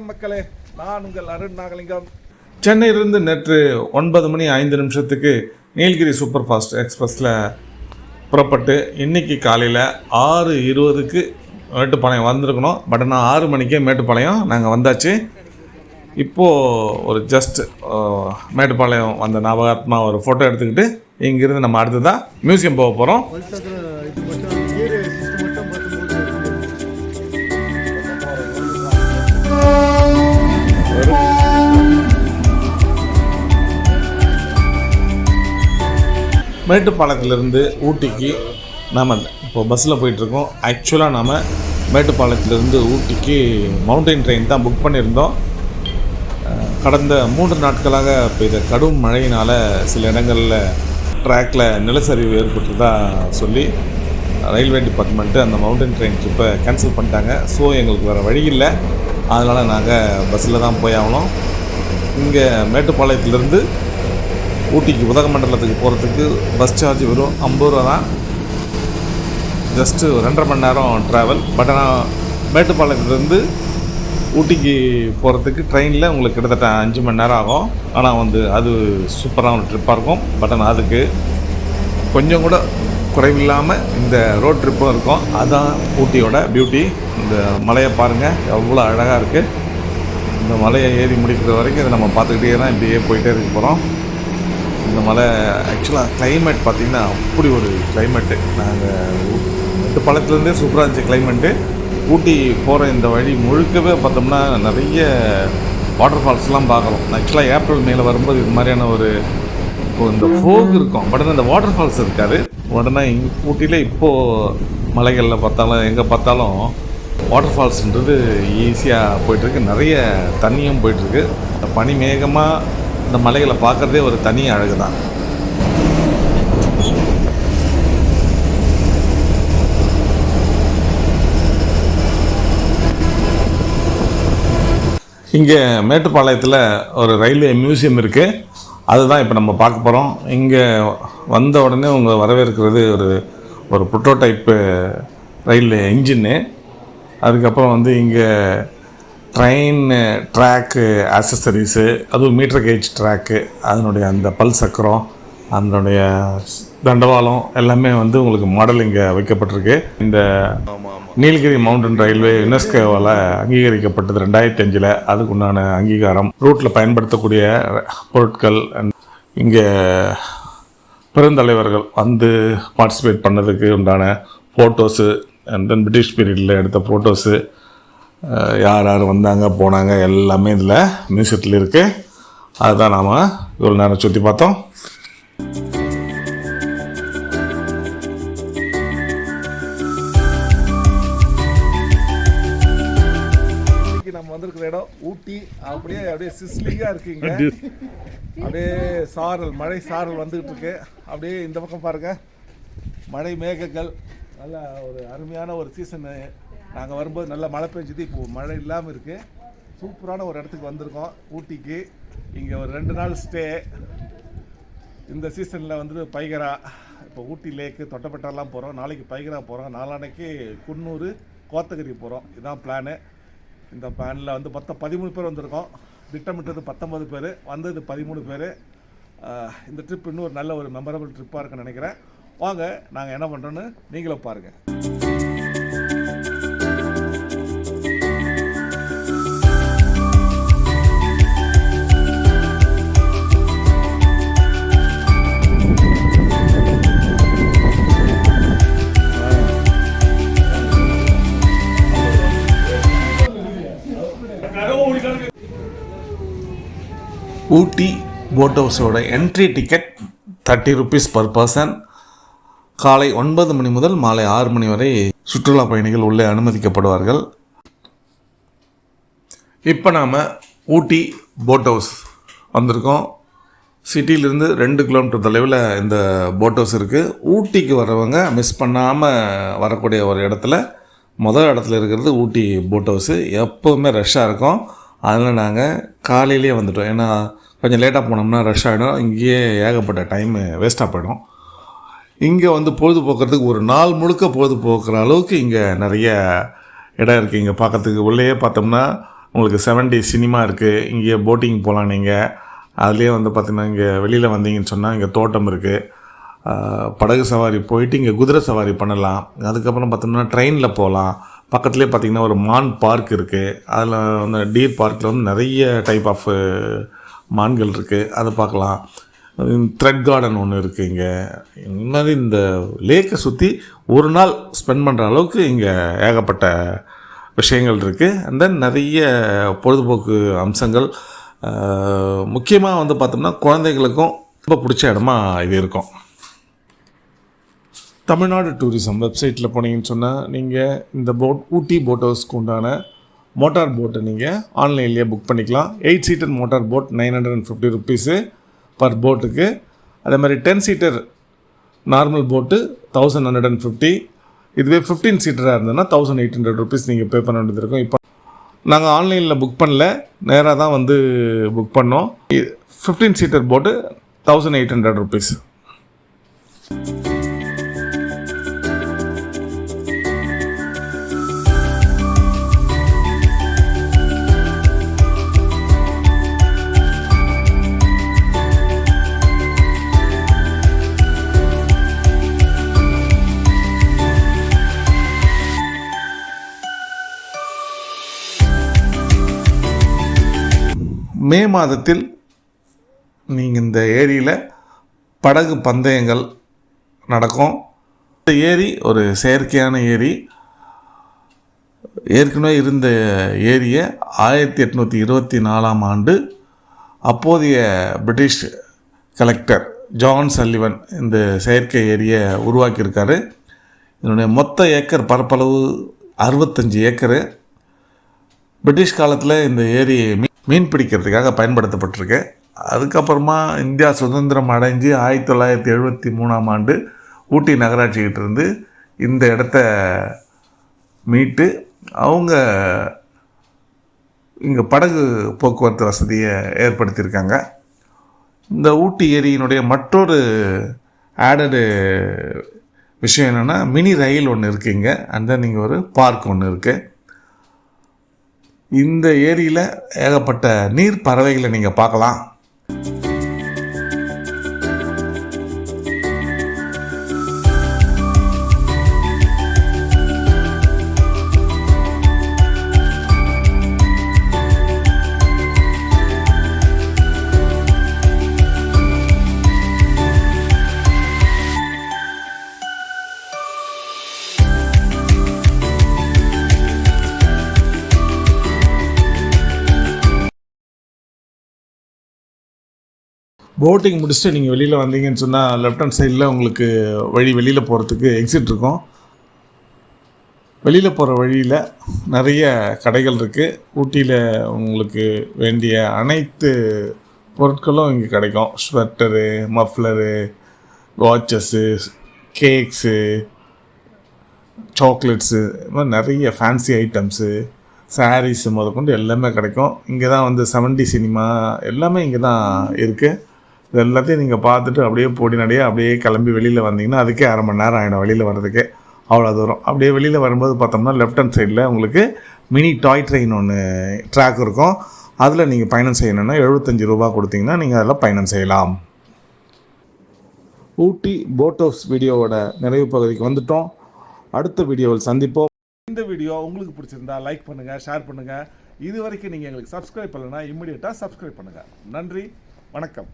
மக்களே. நான் உங்கள் அருண் நாகலிங்கம். சென்னையிலிருந்து நேற்று ஒன்பது மணி ஐந்து நிமிஷத்துக்கு நீலகிரி சூப்பர் ஃபாஸ்ட் எக்ஸ்பிரஸில் புறப்பட்டு இன்னைக்கு காலையில் ஆறு இருபதுக்கு மேட்டுப்பாளையம் வந்திருக்கணும். பட் ஆனால் ஆறு மணிக்கே மேட்டுப்பாளையம் நாங்கள் வந்தாச்சு. இப்போது ஒரு ஜஸ்ட் மேட்டுப்பாளையம் வந்த ஞாபகாத்மா ஒரு ஃபோட்டோ எடுத்துக்கிட்டு இங்கிருந்து நம்ம அடுத்ததாக மியூசியம் போக போகிறோம் மேட்டுப்பாளையத்துலேருந்து ஊட்டிக்கு நாம் இப்போ பஸ்ஸில் போயிட்டுருக்கோம். ஆக்சுவலாக நாம் மேட்டுப்பாளையத்துலேருந்து ஊட்டிக்கு மவுண்டைன் ட்ரெயின் தான் புக் பண்ணியிருந்தோம். கடந்த மூன்று நாட்களாக பெய்த கடும் மழையினால் சில இடங்களில் ட்ராக்கில் நிலச்சரிவு ஏற்பட்டதா சொல்லி ரயில்வே டிபார்ட்மெண்ட்டு அந்த மவுண்டன் ட்ரெயின் ட்ரிப்பை கேன்சல் பண்ணிட்டாங்க. ஸோ எங்களுக்கு வேறு வழி இல்லை. அதனால் நாங்கள் பஸ்ஸில் தான் போய் ஆகணும். இங்கே மேட்டுப்பாளையத்துலேருந்து ஊட்டிக்கு உதகமண்டலத்துக்கு போகிறதுக்கு பஸ் சார்ஜ் வெறும் ஐம்பது ரூபா தான். ஜஸ்ட்டு ரெண்டரை மணி நேரம் ட்ராவல் பட் ஆனால் மேட்டுப்பாளையத்துலேருந்து ஊட்டிக்கு போகிறதுக்கு ட்ரெயினில் உங்களுக்கு கிட்டத்தட்ட அஞ்சு மணி நேரம் ஆகும். ஆனால் வந்து அது சூப்பரான ஒரு ட்ரிப்பாக இருக்கும். பட் ஆனால் அதுக்கு கொஞ்சம் கூட குறைவில்லாமல் இந்த ரோட் ட்ரிப்பும் இருக்கும். அதுதான் ஊட்டியோட பியூட்டி இந்த மலையை பாருங்கள் எவ்வளோ அழகாக இருக்குது இந்த மலையை ஏறி முடிக்கிற வரைக்கும் இதை நம்ம பார்த்துக்கிட்டே தான் இப்படியே போயிட்டே இருக்க போகிறோம் இந்த மலை ஆக்சுவலாக கிளைமேட் பார்த்திங்கன்னா அப்படி ஒரு கிளைமேட்டு நாங்கள் மேட்டுப்பாளையத்துலேருந்தே சூப்பராக இருந்துச்சு கிளைமேட்டு ஊட்டி போகிற இந்த வழி முழுக்கவே பார்த்தோம்னா நிறைய வாட்டர் ஃபால்ஸ்லாம் பார்க்கலாம் ஆக்சுவலாக ஏப்ரல் மேலே வரும்போது இது மாதிரியான ஒரு இப்போ இந்த ஃபோக் இருக்கும். உடனே இந்த வாட்டர் ஃபால்ஸ் இருக்காது. உடனே ஊட்டியில் இப்போது மலைகளில் பார்த்தாலும் எங்கே பார்த்தாலும் வாட்டர் ஃபால்ஸ்ன்றது ஈஸியாக போயிட்டுருக்கு. நிறைய தண்ணியும் போயிட்டுருக்கு. பனி மேகமாக இந்த மலைகளை பார்க்குறதே ஒரு தனி அழகு தான் இங்கே மேட்டுப்பாளையத்தில் ஒரு ரயில்வே மியூசியம் இருக்குது அதுதான் இப்போ நம்ம பார்க்க போகிறோம் இங்கே வந்த உடனே உங்கள் வரவேற்கிறது ஒரு ஒரு புட்ரோ டைப்பு ரயில்வே இன்ஜின்னு. அதுக்கப்புறம் வந்து இங்கே ட்ரெயின் ட்ராக்கு ஆக்சசரிஸு அதுவும் மீட்டர் கேஜ் ட்ராக்கு அதனுடைய அந்த பல் சக்கரம் அதனுடைய தண்டவாளம் எல்லாமே வந்து உங்களுக்கு மாடல் இங்கே வைக்கப்பட்டிருக்கு. இந்த நீலகிரி மவுண்டன் ரயில்வே யுனெஸ்கோவால் அங்கீகரிக்கப்பட்டது ரெண்டாயிரத்தி அஞ்சில் அதுக்கு உண்டான அங்கீகாரம் ரூட்டில் பயன்படுத்தக்கூடிய பொருட்கள் இங்கே பெருந்தலைவர்கள் வந்து பார்ட்டிசிபேட் பண்ணதுக்கு உண்டான ஃபோட்டோஸு அண்ட் தென் பிரிட்டிஷ் பீரியடில் எடுத்த ஃபோட்டோஸு யார் யார் வந்தாங்க போனாங்க எல்லாமே இதில் மியூசியத்தில் இருக்குது அதுதான் நாம் இவ்வளோ நேரம் சுற்றி பார்த்தோம். நம்ம வந்திருக்கிற இடம் ஊட்டி. அப்படியே அப்படியே சிஸ்லிங்காக இருக்குங்க அப்படியே சாரல் மழை சாரல் வந்துகிட்டு இருக்கு. அப்படியே இந்த பக்கம் பாருங்க. மழை மேகங்கள். நல்ல ஒரு அருமையான ஒரு சீசனு நாங்கள் வரும்போது நல்லா மழை பெஞ்சது இப்போ மழை இல்லாமல் இருக்குது சூப்பரான ஒரு இடத்துக்கு வந்திருக்கோம் ஊட்டிக்கு. இங்கே ஒரு ரெண்டு நாள் ஸ்டே. இந்த சீசனில் வந்து பைகரா இப்போ ஊட்டி லேக்கு தொட்டப்பட்டாலாம் போகிறோம் நாளைக்கு பைகரா போகிறோம் நாளான்னைக்கு குன்னூர் கோத்தகிரி போகிறோம் இதுதான் பிளானு இந்த பிளானில் வந்து மொத்தம் பதிமூணு பேர் வந்திருக்கோம். திட்டமிட்டது பத்தொம்பது பேர் வந்தது பதிமூணு பேர். இந்த ட்ரிப் இன்னும் ஒரு நல்ல ஒரு மெமரபிள் ட்ரிப்பாக இருக்குன்னு நினைக்கிறேன். வாங்க நாங்கள் என்ன பண்ணுறோன்னு நீங்களும் பாருங்கள் Ooty boat ஹவுஸோட entry ticket thirty rupees per per காலை ஒன்பது மணி முதல் மாலை ஆறு மணி வரை சுற்றுலா பயணிகள் உள்ளே அனுமதிக்கப்படுவார்கள். இப்போ நாம் ஊட்டி போட் ஹவுஸ் வந்திருக்கோம். சிட்டியிலேருந்து ரெண்டு கிலோமீட்டர் தொலைவில் இந்த போட் ஹவுஸ் இருக்குது ஊட்டிக்கு வரவங்க மிஸ் பண்ணாமல் வரக்கூடிய ஒரு இடத்துல முதல் இடத்துல இருக்கிறது ஊட்டி போட் ஹவுஸு எப்போவுமே ரஷ்ஷாக இருக்கும். அதில் நாங்கள் காலையிலேயே வந்துட்டோம். ஏன்னா கொஞ்சம் லேட்டாக போனோம்னா ரஷ் ஆகிடும் இங்கேயே ஏகப்பட்ட டைமு வேஸ்ட்டாக போயிடும். இங்கே வந்து பொழுதுபோக்குறதுக்கு ஒரு நாள் முழுக்க பொழுதுபோக்குற அளவுக்கு இங்கே நிறைய இடம் இருக்குது இங்கே பார்க்கறதுக்கு உள்ளேயே பார்த்தோம்னா உங்களுக்கு செவன் டே சினிமா இருக்குது இங்கே போட்டிங் போகலாம் நீங்கள் அதுலேயே வந்து பார்த்திங்கன்னா இங்கே வெளியில் வந்தீங்கன்னு சொன்னால் இங்கே தோட்டம் இருக்குது படகு சவாரி போயிட்டு இங்கே குதிரை சவாரி பண்ணலாம். அதுக்கப்புறம் பார்த்தோம்னா ட்ரெயினில் போகலாம் பக்கத்துலேயே பார்த்திங்கன்னா ஒரு மான் பார்க் இருக்குது அதில் வந்து டீர் பார்க்கில் வந்து நிறைய டைப் ஆஃப் மான்கள் இருக்குது அதை பார்க்கலாம். த்ரெட் கார்டன் ஒன்று இருக்குது இங்கே. இந்த மாதிரி இந்த லேக்கை சுற்றி ஒரு நாள் ஸ்பெண்ட் பண்ணுற அளவுக்கு இங்கே ஏகப்பட்ட விஷயங்கள் இருக்குது அண்ட் தென் நிறைய பொழுதுபோக்கு அம்சங்கள் முக்கியமாக வந்து பார்த்தோம்னா குழந்தைகளுக்கும் ரொம்ப பிடிச்ச இடமா இது இருக்கும். தமிழ்நாடு டூரிசம் வெப்சைட்டில் போனீங்கன்னு சொன்னால் நீங்கள் இந்த போட் ஊட்டி போட் ஹவுஸ்க்கு உண்டான மோட்டார் போட்டை நீங்கள் ஆன்லைன்லேயே புக் பண்ணிக்கலாம். Eight seater motor boat nine hundred and fifty rupees per போட்டுக்கு அதே மாதிரி ten seater normal boat thousand hundred and fifty இதுவே ஃபிஃப்டீன் சீட்டராக இருந்ததுன்னா தௌசண்ட் எயிட் ஹண்ட்ரட் ருபீஸ் நீங்கள் பே பண்ண வேண்டியது இருக்கும். இப்போ நாங்கள் ஆன்லைனில் புக் பண்ணல. நேராக தான் வந்து புக் பண்ணோம். Fifteen seater boat thousand eight hundred rupees May மாதத்தில் நீங்கள் இந்த ஏரியில் படகு பந்தயங்கள் நடக்கும். இந்த ஏரி ஒரு செயற்கையான ஏரி. ஏற்கனவே இருந்த ஏரியை ஆயிரத்தி எட்நூற்றி இருபத்தி நாலாம் ஆண்டு அப்போதைய பிரிட்டிஷ் கலெக்டர் ஜான் சல்லிவன் இந்த செயற்கை ஏரியை உருவாக்கியிருக்காரு. இதனுடைய மொத்த ஏக்கர் பரப்பளவு அறுபத்தஞ்சி ஏக்கரு. பிரிட்டிஷ் காலத்தில் இந்த ஏரி மீ மீன் பிடிக்கிறதுக்காக பயன்படுத்தப்பட்டிருக்கு. அதுக்கப்புறமா இந்தியா சுதந்திரம் அடைஞ்சு ஆயிரத்தி தொள்ளாயிரத்தி எழுபத்தி மூணாம் ஆண்டு ஊட்டி நகராட்சிக்கிட்ட இருந்து இந்த இடத்த மீட்டு அவங்க இங்கே படகு போக்குவரத்து வசதியை ஏற்படுத்தியிருக்காங்க. இந்த ஊட்டி ஏரியினுடைய மற்றொரு ஆடடு விஷயம் என்னென்னா மினி ரயில் ஒன்று இருக்குங்க அந்த நீங்கள் ஒரு பார்க் ஒன்று இருக்குது இந்த ஏரியில் ஏகப்பட்ட நீர் பறவைகளை நீங்கள் பார்க்கலாம். போட்டிங் முடிச்சுட்டு நீங்கள் வெளியில் வந்தீங்கன்னு சொன்னால் லெஃப்ட் ஹேண்ட் சைடில் உங்களுக்கு வழி வெளியில் போகிறதுக்கு எக்ஸிட் இருக்கும். வெளியில் போகிற வழியில் நிறைய கடைகள் இருக்குது ஊட்டியில் உங்களுக்கு வேண்டிய அனைத்து பொருட்களும் இங்கே கிடைக்கும். Sweater muffler watches cakes chocolates இது மாதிரி நிறைய ஃபேன்சி ஐட்டம்ஸு சாரீஸு முதற்கொண்டு எல்லாமே கிடைக்கும். இங்கே தான் வந்து செவன்டி சினிமா எல்லாமே இங்கே தான் இருக்குது இது எல்லாத்தையும் நீங்கள் பார்த்துட்டு அப்படியே போடி நடையே அப்படியே கிளம்பி வெளியில் வந்தீங்கன்னா அதுக்கே அரை மணி நேரம் ஆகிடும் வெளியில் வர்றதுக்கே. அவ்வளோ தூரம். அப்படியே வெளியில் வரும்போது பார்த்தோம்னா லெஃப்ட் ஹேண்ட் சைடில் உங்களுக்கு மினி டாய் ட்ரெயின் ஒன்று ட்ராக் இருக்கும். அதில் நீங்கள் பயணம் செய்யணும்னா எழுபத்தஞ்சி ரூபா கொடுத்தீங்கன்னா நீங்கள் அதில் பயணம் செய்யலாம். ஊட்டி போட் ஹவுஸ் வீடியோவோட நிறைவு பகுதிக்கு வந்துட்டோம். அடுத்த வீடியோவில் சந்திப்போம். இந்த வீடியோ உங்களுக்கு பிடிச்சிருந்தா லைக் பண்ணுங்க ஷேர் பண்ணுங்க. இது வரைக்கும் நீங்க எங்களுக்கு சப்ஸ்கிரைப் பண்ணலனா இமிடியேட்டா சப்ஸ்கிரைப் பண்ணுங்க. நன்றி. வணக்கம்.